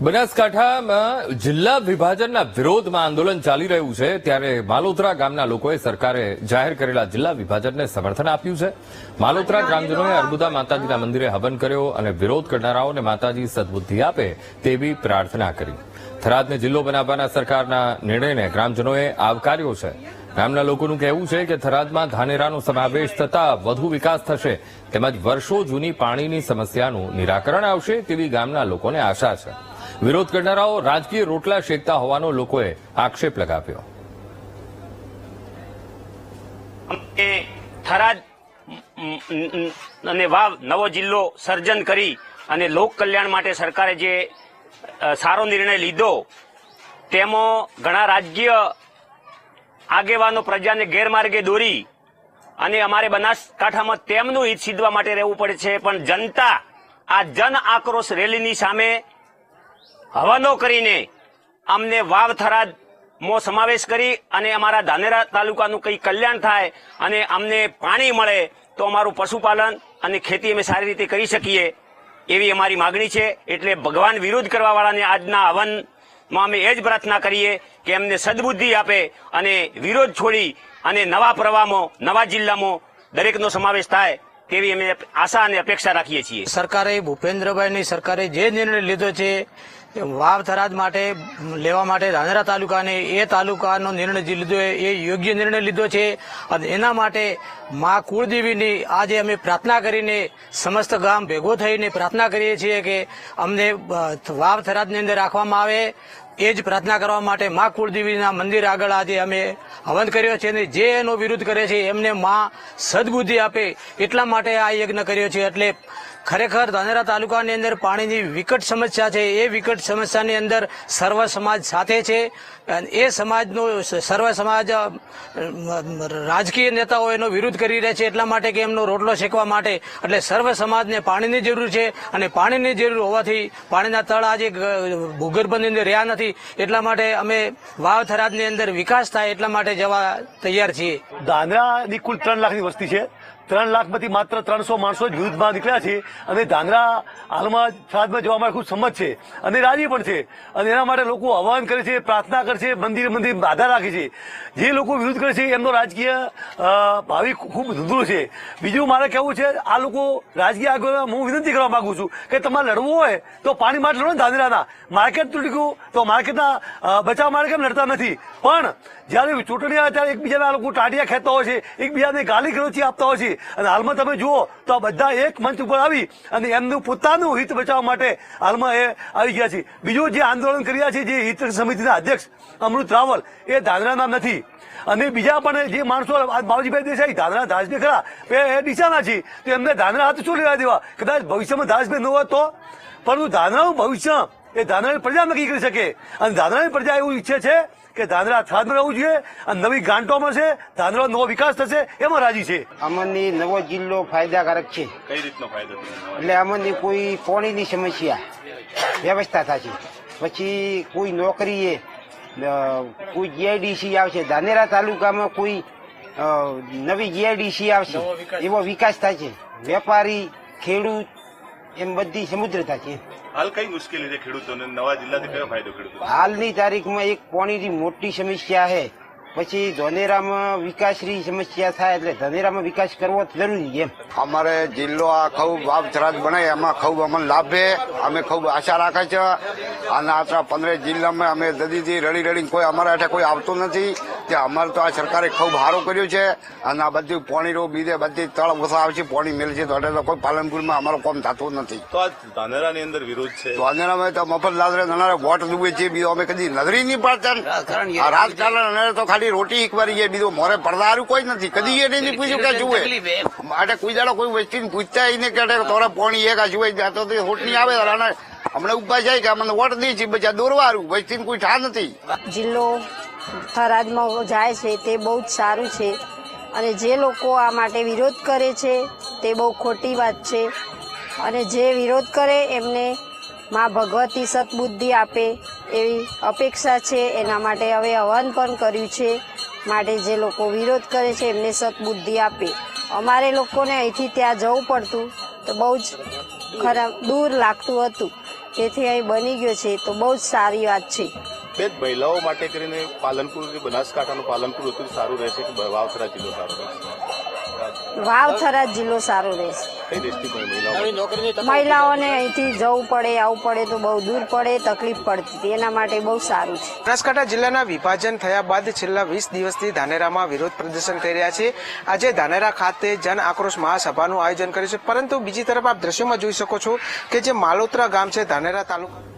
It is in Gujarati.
બનાસકાંઠામાં જિલ્લા વિભાજનના વિરોધમાં આંદોલન ચાલી રહ્યું છે, ત્યારે માલોત્રા ગામના લોકોએ સરકારે જાહેર કરેલા જિલ્લા વિભાજનને સમર્થન આપ્યું છે. માલોત્રા ગ્રામજનોએ અર્બુદા માતાજીના મંદિરે હવન કર્યો અને વિરોધ કરનારાઓને માતાજી સદબુદ્ધિ આપે તેવી પ્રાર્થના કરી. થરાદને જિલ્લો બનાવવાના સરકારના નિર્ણયને ગ્રામજનોએ આવકાર્યો છે. ગામના લોકોનું કહેવું છે કે થરાદમાં ધાનેરાનો સમાવેશ થતા વધુ વિકાસ થશે તેમજ વર્ષો જૂની પાણીની સમસ્યાનું નિરાકરણ આવશે તેવી ગામના લોકોને આશા છે. વિરોધ કરનારાઓ રાજકીય રોટલા શેકતા હોવાનો લોકોએ આક્ષેપ લગાવ્યો. થરાદ અને વાવ નવો જિલ્લો સર્જન કરી અને લોક કલ્યાણ માટે સરકારે જે સારો નિર્ણય લીધો, તેમાં ઘણા રાજકીય આગેવાનો પ્રજાને ગેરમાર્ગે દોરી અને અમારે બનાસકાંઠામાં તેમનું હિત સીધવા માટે રહેવું પડે છે, પણ જનતા આ જન આક્રોશ રેલીની સામે હવાનો કરીને અમને વાવ થરાદમાં સમાવેશ કરી અને અમારા ધાનેરા તાલુકાનું કંઈ કલ્યાણ થાય અને અમને પાણી મળે તો અમારું પશુપાલન અને ખેતી અમે સારી રીતે કરી શકીએ એવી અમારી માગણી છે. એટલે ભગવાન વિરોધ કરવા વાળાને આજના હવનમાં અમે એ જ પ્રાર્થના કરીએ કે એમને સદબુદ્ધિ આપે અને વિરોધ છોડી અને નવા પ્રવાહમાં, નવા જિલ્લામાં દરેકનો સમાવેશ થાય તેવી અમે આશા અને અપેક્ષા રાખીએ છીએ. સરકારે ભૂપેન્દ્રભાઈની સરકારે જે નિર્ણય લીધો છે વાવ થરાદ માટે, લેવા માટે ધાનેરા તાલુકાને એ તાલુકાનો નિર્ણય લીધો એ યોગ્ય નિર્ણય લીધો છે. અને એના માટે મા કુળદેવીની આજે અમે પ્રાર્થના કરીને સમસ્ત ગામ ભેગો થઈને પ્રાર્થના કરીએ છીએ કે અમને વાવ થરાદની અંદર રાખવામાં આવે. એ જ પ્રાર્થના કરવા માટે મા કુળદેવીના મંદિર આગળ આજે અમે હવન કર્યો છે અને જે એનો વિરોધ કરે છે એમને મા સદબુદ્ધિ આપે એટલા માટે આ યજ્ઞ કર્યો છે. એટલે ખરેખર ધાનેરા તાલુકાની અંદર પાણીની વિકટ સમસ્યા છે. એ વિકટ સમસ્યાની અંદર સર્વ સમાજ સાથે છે. એ સમાજનો સર્વ સમાજ રાજકીય નેતાઓ એનો વિરોધ કરી રહ્યા છે એટલા માટે કે એમનો રોટલો શેકવા માટે. એટલે સર્વ સમાજને પાણીની જરૂર છે અને પાણીની જરૂર હોવાથી પાણીના તળ આજે ભૂગર્ભની અંદર રહ્યા નથી. એટલા માટે અમે વાવ થરાદની અંદર વિકાસ થાય એટલા માટે જવા તૈયાર છીએ. ધાંધ્રાની કુલ ત્રણ લાખની વસ્તી છે. ત્રણ લાખમાંથી માત્ર ત્રણસો માણસો જ વિરુદ્ધમાં નીકળ્યા છે અને ધાંગરા હાલમાં શ્રાદ્ધમાં જવા માટે ખૂબ સંમત છે અને રાજી પણ છે. અને એના માટે લોકો આહવાન કરે છે, પ્રાર્થના કરે છે, મંદિર મંદિર આધાર રાખે છે. જે લોકો વિરોધ કરે છે એમનો રાજકીય ભાવિ ખૂબ ધૂંધળું છે. બીજું મારે કહેવું છે, આ લોકો રાજકીય આગળ હું વિનંતી કરવા માંગુ છું કે તમારે લડવું હોય તો પાણી માટે લડો ને ધાંગરાના. માર્કેટ તૂટી ગયું તો માર્કેટના બચાવ માટે કેમ લડતા નથી? પણ જ્યારે ચૂંટણી આવે ત્યારે એકબીજાના લોકો ટાટિયા ખેતા હોય છે, એકબીજાને ગાલી ગલોચી આપતા હોય છે. અને હાલમાં તમે જુઓ તો આ બધા એક મંચ ઉપર આવી અને એમનું પોતાનું હિત બચાવવા માટે હાલમાં એ આવી ગયા છે. બીજું જે આંદોલન કર્યા છે, જે હિત સમિતિના અધ્યક્ષ અમૃત રાવલ, એ દાદરાના નથી. અને બીજા પણ જે માણસો બાવજીભાઈ દેસાઈ, ધાંધ્રા ધાસભાઈ ખરા, એ દિશાના છે. તો એમને ધાંધ્રા હાથ શું લેવા દેવા? કદાચ ભવિષ્યમાં ધાસભાઈ ન હોય તો? પરંતુ ધાંધ્રાનું ભવિષ્ય એ ધાંધ્રાની પ્રજા નક્કી કરી શકે. અને ધાંધ્રાની પ્રજા એવું ઈચ્છે છે કે ધાંધ્રા થાદમાં રહેવું જોઈએ અને નવી ગાંટોમાં છે ધાંધ્રાનો નવો વિકાસ થશે એમાં રાજી છે. અમરની નવો જિલ્લો ફાયદાકારક છે. કઈ રીતનો ફાયદો એટલે અમરની કોઈ પાણીની સમસ્યા વ્યવસ્થા થશે. પછી કોઈ નોકરીએ કોઈ જીઆઈડીસી આવશે ધાનેરા તાલુકામાં કોઈ નવી જીઆઈડીસી આવશે એવો વિકાસ થાય છે વેપારી ખેડૂત એમ બધી સમુદ્રતા છે હાલ કઈ મુશ્કેલી છે ખેડૂતોને? નવા જિલ્લાથી કયો ફાયદો ખેડૂતો હાલની તારીખમાં એક પોણીની મોટી સમસ્યા છે. પછી ધોનેરામાં વિકાસની સમસ્યા થાય એટલે ધોનેરામાં વિકાસ કરવો જરૂરી એમ. અમારે જિલ્લો આ ખૂબ વાવ થરાદ બને એમાં ખૂબ અમને લાભ છે. અમે ખૂબ આશા રાખે છે. અને આપણા પંદર જિલ્લામાં અમે દદીથી રડી રડીને કોઈ અમારા હેઠળ કોઈ આવતું નથી. તે અમારે તો આ સરકારે ખૂબ સારું કર્યું છે અને આ બધી પોણી રો બીજે બધી તળ ઓછા આવશે પોણી મેળ છે તો એટલે તો કોઈ પાલનપુરમાં અમારો કોમ થતું નથી. તો આ ધાનેરાની અંદર વિરોધ છે? ધાનેરામાં તો મફત લાદરે નનારે વોટ દુબે છે બીજો અમે કદી નજરી નહીં પડતા. આ રાજકારણ અને તો ખાલી રોટી એકવારી છે બીજો મોરે પડદારું કોઈ નથી. કદી એ નહીં પૂછ્યું કે જુએ. માટે કોઈ દાડો કોઈ વ્યક્તિને પૂછતા નહીં કે તોરે પોણી એક આ જુએ તો હોટ નહીં આવે. અને હમણાં ઊભા જાય કે અમને વોટ દે છે બધા દોરવારું. વ્યક્તિને કોઈ ઠા નથી. જિલ્લો થરાદમાં જાય છે, તે બહુ જ સારું છે. અને જે લોકો આ માટે વિરોધ કરે છે, તે બહુ ખોટી વાત છે. અને જે વિરોધ કરે, એમને મા ભગવતી સદબુદ્ધિ આપે એવી અપેક્ષા છે. એના માટે હવે હવન પણ કર્યું છે, માટે જે લોકો વિરોધ કરે છે, એમને સદબુદ્ધિ આપે. અમારે લોકોને અહીંથી ત્યાં જવું પડતું, તો બહુ જ ખરાબ, દૂર લાગતું હતું. તેથી અહીં બની ગયો છે, તો બહુ જ સારી વાત છે. બેન મહિલાઓ માટે કરીને પાલનપુર જે બનાસકાંઠાનું પાલનપુર હતું સારું રહેશે કે વાવથરા જિલ્લો સારો રહેશે? વાવથરા જિલ્લો સારો રહેશે. મહિલાઓને અહીંથી જવું પડે આવવું પડે તો બહુ દૂર પડે તકલીફ પડતી એના માટે બહુ સારું છે. બનાસકાંઠા જિલ્લાના વિભાજન થયા બાદ છેલ્લા વીસ દિવસથી ધાનેરામાં વિરોધ પ્રદર્શન થઈ રહ્યા છે. આજે ધાનેરા ખાતે જન આક્રોશ મહાસભાનું આયોજન કર્યું છે. પરંતુ બીજી તરફ આપ દ્રશ્યમાં જોઈ શકો છો કે જે માલોત્રા ગામ છે ધાનેરા તાલુકા